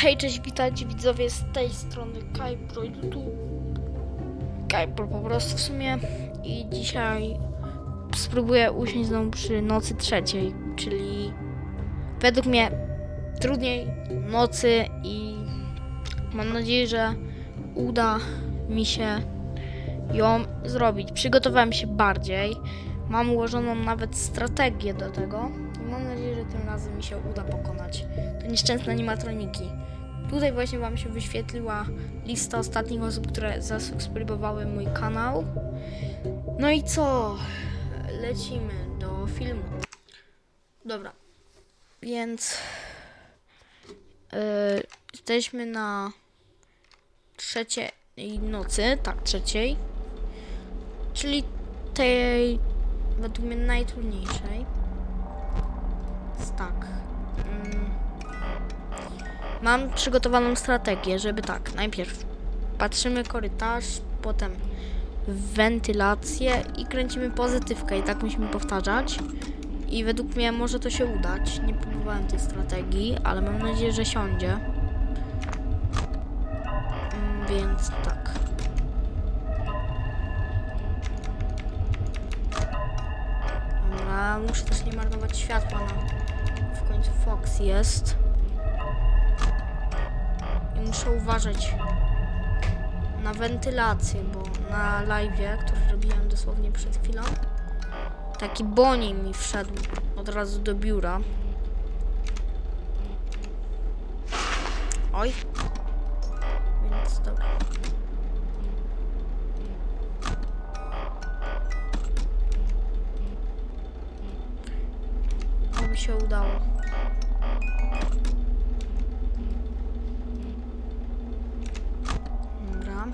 Hej, cześć, witajcie widzowie z tej strony Kajpro tu. Kajpro po prostu w sumie. I dzisiaj spróbuję usiąść znowu przy nocy trzeciej, czyli według mnie trudniej nocy i mam nadzieję, że uda mi się ją zrobić. Przygotowałem się bardziej, mam ułożoną nawet strategię do tego i mam nadzieję, że tym razem mi się uda pokonać te nieszczęsne animatroniki. Tutaj właśnie Wam się wyświetliła lista ostatnich osób, które zasubskrybowały mój kanał. No i co? Lecimy do filmu. Dobra. Więc yy, jesteśmy na trzeciej nocy, tak, trzeciej. Czyli tej według mnie najtrudniejszej. Więc tak. Mm. Mam przygotowaną strategię, żeby tak, najpierw patrzymy korytarz, potem wentylację i kręcimy pozytywkę i tak musimy powtarzać. I według mnie może to się udać. Nie próbowałem tej strategii, ale mam nadzieję, że siądzie. Mm, Więc tak. Muszę też nie marnować światła na... W końcu Fox jest. I muszę uważać na wentylację, bo na live, który robiłem dosłownie przed chwilą, taki boni mi wszedł od razu do biura. Oj. Oby się udało. Dobra.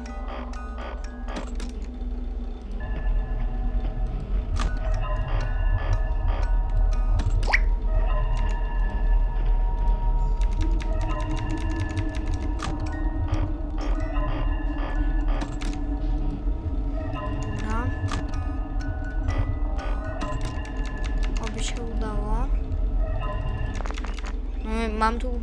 Dobra.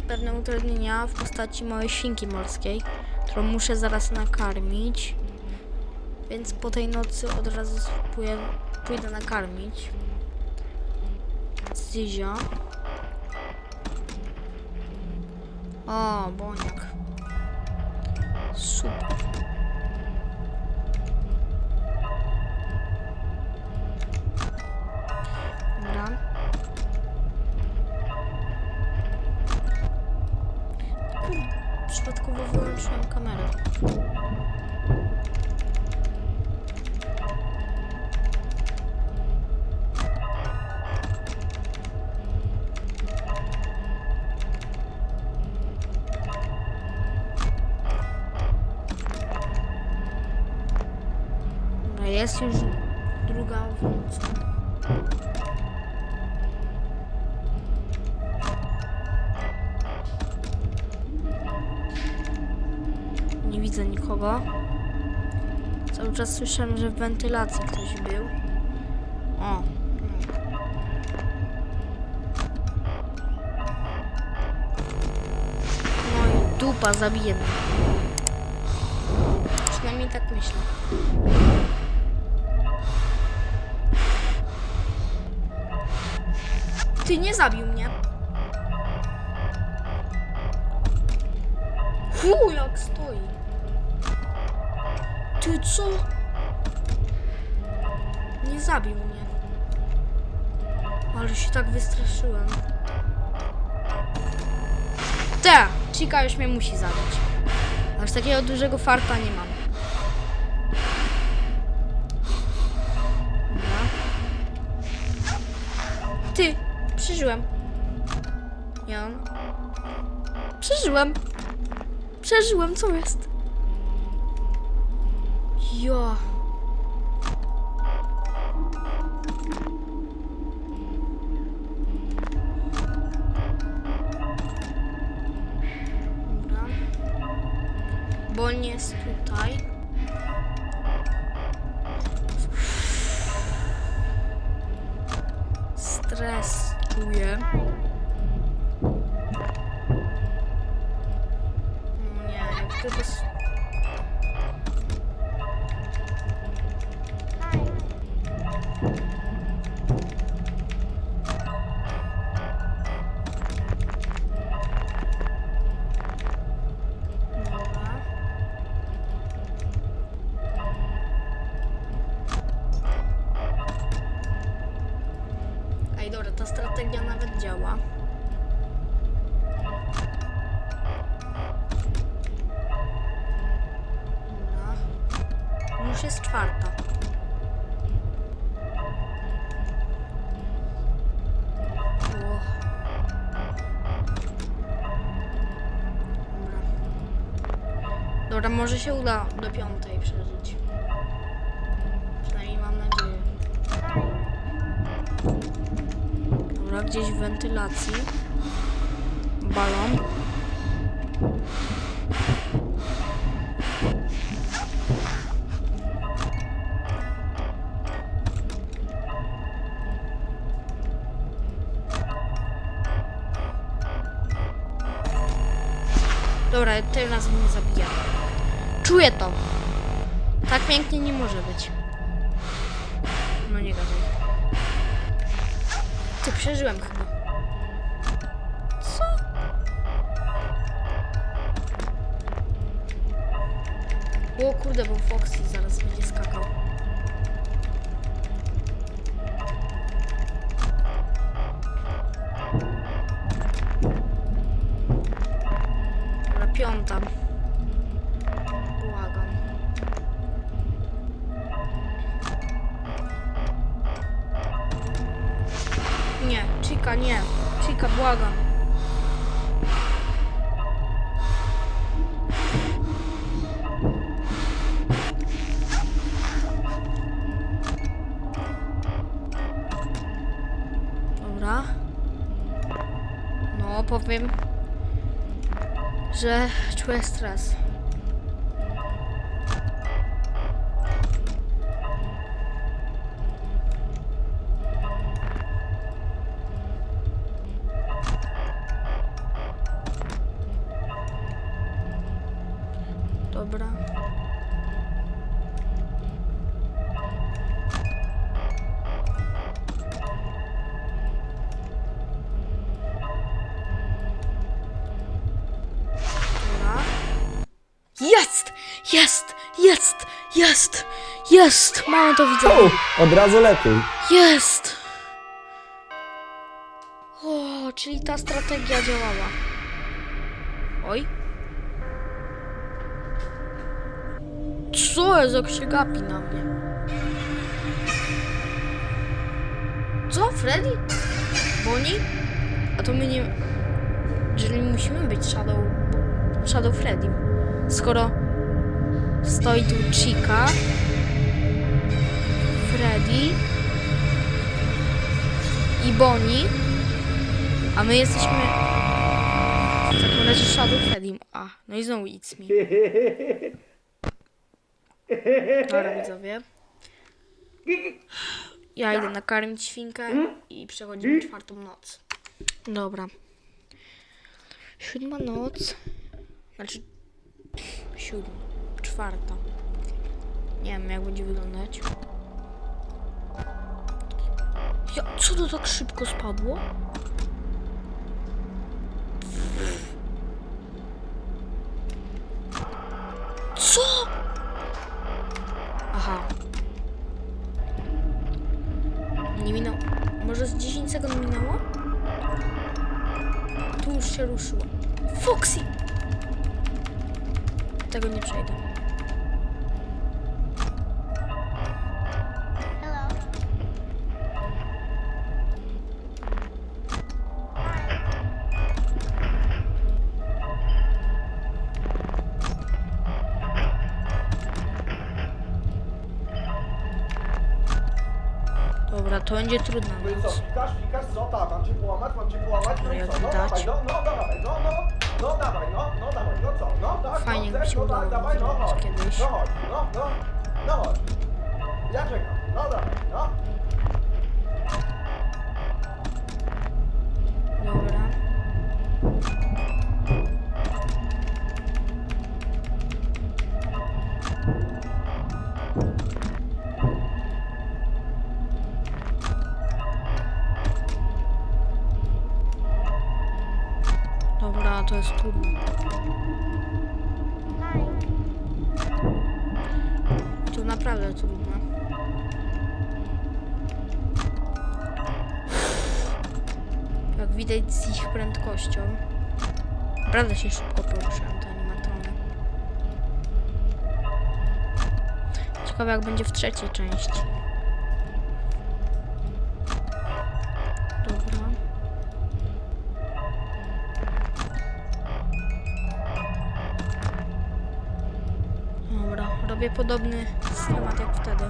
Pewne utrudnienia w postaci małej świnki morskiej, którą muszę zaraz nakarmić. Więc po tej nocy od razu pójdę nakarmić. Zizia. O, boniak. Super. Przypadkowo wyłączyłem kamerę. Dobra, jest już druga. Nie widzę nikogo. Cały czas słyszałem, że w wentylacji ktoś był. O. No i dupa zabije mnie. Przynajmniej tak myślę. Ty nie zabił mnie. Hu, jak stoi. Ty co? Nie zabił mnie. Ale się tak wystraszyłem. Te! Chica już mnie musi zabić. Aż takiego dużego farta nie mam. Ty! Przeżyłem. Ja. Przeżyłem. Przeżyłem, co jest? Ja. Dobra. Bon jest tutaj. Stres czuję. Tylko... s- Dobra. Dobra, może się uda do piątej przeżyć. Przynajmniej mam nadzieję. Dobra, gdzieś w wentylacji. Balon. Dobra, teraz mnie zabija. Czuję to. Tak pięknie nie może być. No nie gadaj. Ty przeżyłem chyba. Co? O kurde, bo Foxy zaraz będzie skakał. Dobra, piąta. Chica, nie. Chica, błagam. Dobra. No, powiem, że czuję stres. Dobra. Jest! Jest! Jest! Jest! Jest! Mamy to widzę. U, od razu lepiej. Jest! O, czyli ta strategia działała. Oj. Co jest, jak się gapi na mnie? Co, Freddy? Bonnie? A to my nie... Czyli musimy być Shadow... Shadow Freddy. Skoro stoi tu Chica, Freddy i Bonnie, a my jesteśmy w takim razie Shadow Freddy. A, no i znowu It's Me. Dobra, widzowie. Ja idę nakarmić świnkę i przechodzimy czwartą noc. Dobra. Siódma noc. Znaczy... Siódma. Czwarta. Nie wiem, jak będzie wyglądać. Ja, co to tak szybko spadło? Co? Się ruszyło. Foxy! Tego nie przejdę. Dobra, to będzie trudna No i co, noc. pikasz, pikasz, co? Mam cię połamać, mam cię połamać, no i Jak co? No widać. dawaj, no, no no, no, no dawaj, no, no dawaj, no co? No tak, Fajnie, no, jakby chcesz, się no udało tak, dawaj, no zrobić chodź, kiedyś. no chodź, no, no, no chodź. Ja czekam, no dawaj, no. To jest trudne. To naprawdę trudne. Jak widać z ich prędkością. Naprawdę się szybko poruszają te animatrony. Ciekawe jak będzie w trzeciej części. Dobra, robię podobny schemat jak wtedy.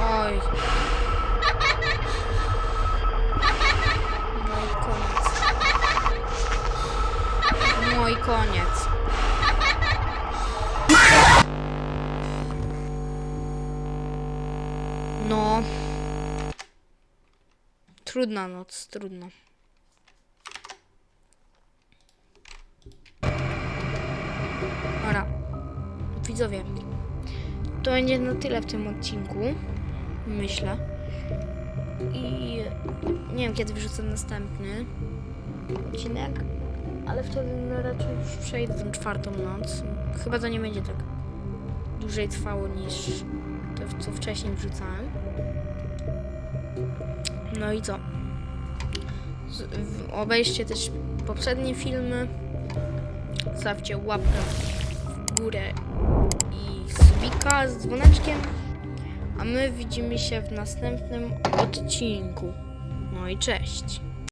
Oj. No i koniec. No i koniec. No. Trudna noc, trudno. Dobra. Widzowie. To będzie na tyle w tym odcinku. Myślę. I nie wiem kiedy wrzucę następny odcinek. Ale wtedy no raczej już przejdę tą czwartą noc. Chyba to nie będzie tak dłużej trwało niż to, co wcześniej wrzucałem. No i co? Obejrzcie też poprzednie filmy. Zostawcie łapkę górę i subika z dzwoneczkiem. A my widzimy się w następnym odcinku. No i cześć.